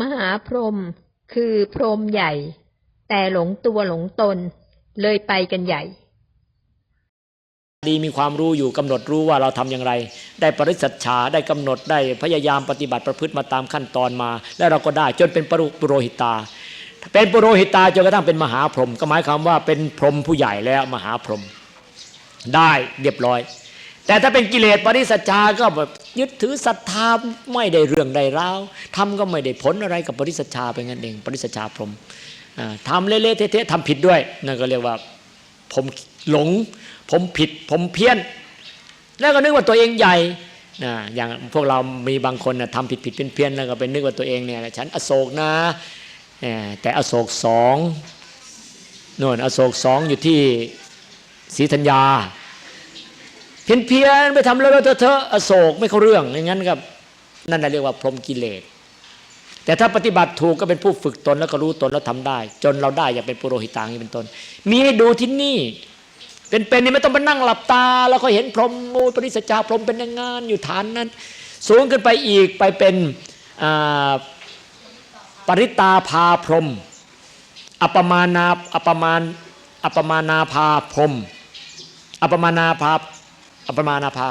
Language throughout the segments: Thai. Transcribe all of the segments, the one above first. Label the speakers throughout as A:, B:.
A: มหาพรหมคือพรหมใหญ่ แต่หลงตัวหลงตนเลยไปกันใหญ่
B: ดีมีความรู้อยู่กำหนดรู้ว่าเราทำอย่างไร ได้ปริสัชชาได้กำหนดได้พยายามปฏิบัติประพฤติมาตามขั้นตอนมา แล้วเราก็ได้จนเป็นปรุปโรหิตา เป็นปุโรหิตาจนกระทั่งเป็นมหาพรหมก็หมายความว่าเป็นพรหมผู้ใหญ่แล้วมหาพรหมได้เรียบร้อย แต่ถ้าเป็นกิเลสปริสัชชาก็แบบ ยึดถือศรัทธาไม่ได้เรื่องใดราวทำก็ไม่ได้ผลอะไรกับปริสัชชาเป็นงั้นเอง ปริสัชชาพรมทำเละๆเทะๆทำผิดด้วยนั่นก็เรียกว่าผมหลง ผมผิดผมเพี้ยน แล้วก็นึกว่าตัวเองใหญ่นะอย่างพวกเรามีบางคนนะทำผิดผิดเพี้ยนเพี้ยนแล้วก็ไปนึกว่าตัวเองเนี่ยฉันอโศกนะแต่อโศกสองโน่นอโศกสองอยู่ที่ศรีธัญญา เพียนเพี้ยนไปทำแล้วเธอะเธอะอโศกไม่เข้าเรื่องอย่างนั้นกับนั่นเรียกว่าพรหมกิเลส แต่ถ้าปฏิบัติถูกก็เป็นผู้ฝึกตนแล้วก็รู้ตนแล้วทำได้ จนเราได้อย่างเป็นปุโรหิตางนี้เป็นต้น มีให้ดูที่นี่ เป็นๆนี่ไม่ต้องไปนั่งหลับตา แล้วก็เห็นพรหมโอ้ยปริสจาพรหมเป็นงานอยู่ฐานนั้น สูงขึ้นไปอีกไปเป็นปริตาภาพรหมอัปมานาอัปมาณอัปมานาภาพรหมอัปมานาภา อัปมานาภา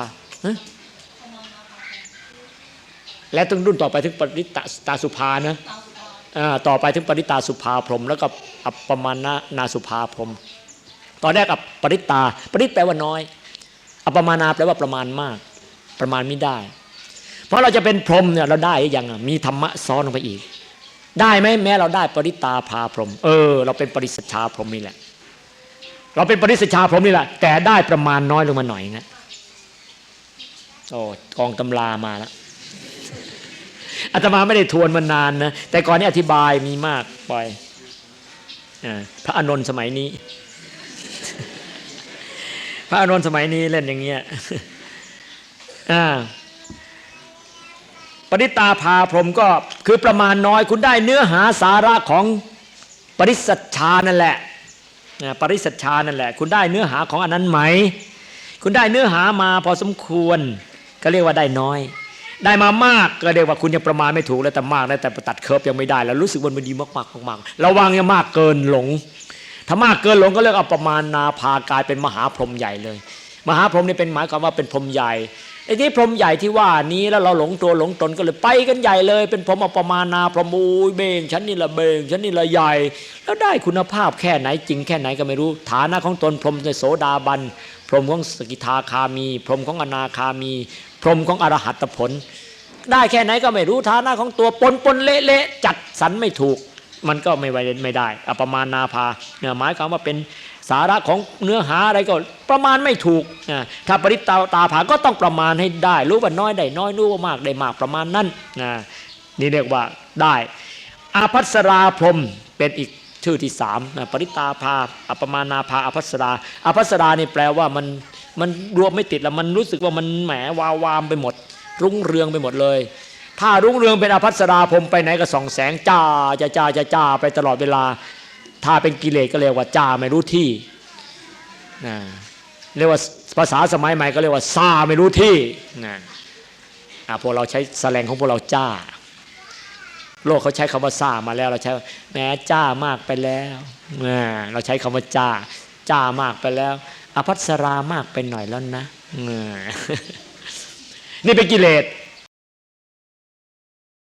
B: และต้องรุ่นต่อไปถึงปริตตาสุภานะอ่าต่อไปถึงปริตาสุภาพรหมแล้วก็อัปปมานานาสุภาพรหมตอนแรกกับปริตตา ปริตแปลว่าน้อย อัปปมานาแปลว่าประมาณมาก ประมาณไม่ได้ เพราะเราจะเป็นพรหมเนี่ยเราได้ยังมีธรรมะซ้อนลงไปอีก ได้ไหมแม้เราได้ปริตาพาพรหมเออ เราเป็นปริสัชาพรหมนี่แหละ เราเป็นปริสัชาพรหมนี่แหละ แต่ได้ประมาณน้อยลงมาหน่อยนะ โอ้กองตำรามาแล้วอาตมาไม่ได้ทวนมานานนะ แต่ก่อนนี้อธิบายมีมากปล่อยพระอานนท์สมัยนี้ พระอานนท์สมัยนี้เล่นอย่างเงี้ยปริตาพาพรมก็คือประมาณน้อยคุณได้เนื้อหาสาระของปริสัชชานั่นแหละนะปริสัชชานั่นแหละ คุณได้เนื้อหาของอันนั้นไหม คุณได้เนื้อหามาพอสมควร ก็เรียกว่าได้น้อย ได้มามากก็เรียกว่าคุณยังประมาณไม่ถูกแล้วแต่มากแล้วแต่ตัดเคิร์ฟยังไม่ได้ แล้วรู้สึกวันมันดีมากๆมากๆระวังอย่ามากเกินหลง ถ้ามากเกินหลงก็เรียกเอาประมาณนาพากลายเป็นมหาพรหมใหญ่เลย มหาพรหมนี่เป็นหมายความว่าเป็นพรหมใหญ่ ไอ้ที่พรมใหญ่ที่ว่านี้แล้วเราหลงตัวหลงตนก็เลยไปกันใหญ่เลย เป็นพรมอประมาณนาพรมอูยเบงฉันนี่ละเบงฉันนี่ละใหญ่ แล้วได้คุณภาพแค่ไหนจริงแค่ไหนก็ไม่รู้ ฐานะของตนพรมในโสดาบัน พรมของสกิทาคามี พรมของอนาคามี พรมของอรหัตผล ได้แค่ไหนก็ไม่รู้ฐานะของตัวปนปนเละเละจัดสรรไม่ถูก มันก็ไม่ไว้ไม่ได้อประมาณนาภาเนี่ยหมายความว่าเป็น สาระของเนื้อหาอะไรก็ประมาณไม่ถูกถ้าปริตาตาผาก็ต้องประมาณให้ได้ รู้ว่าน้อยได้น้อยรู้ว่ามากได้มากประมาณนั้นนี่เรียกว่าได้อาภัสราพรมเป็นอีกชื่อที่สามนะปริตาภาอัปมานาภาอาภัสราอาภัสรานี่แปลว่ามันมันรวมไม่ติดแล้วมันรู้สึกว่ามันแหมวาวามไปหมด รุ่งเรืองไปหมดเลย ถ้ารุ่งเรืองเป็นอภัสราพรมไปไหนก็ส่องแสงจ้าจะจ้าจะจ้าไปตลอดเวลา ถ้าเป็นกิเลสก็เรียกว่าจ้าไม่รู้ที่นะเรียกว่าภาษาสมัยใหม่ก็เรียกว่าซาไม่รู้ที่นะพวกเราใช้แสลงของพวกเราจ้า โลกเขาใช้คำว่าซามาแล้วเราใช้แม้จ้ามากไปแล้วอ่าเราใช้คำว่าจ้า จ้ามากไปแล้วอภัสรามากไปหน่อยแล้วนะนี่เป็นกิเลส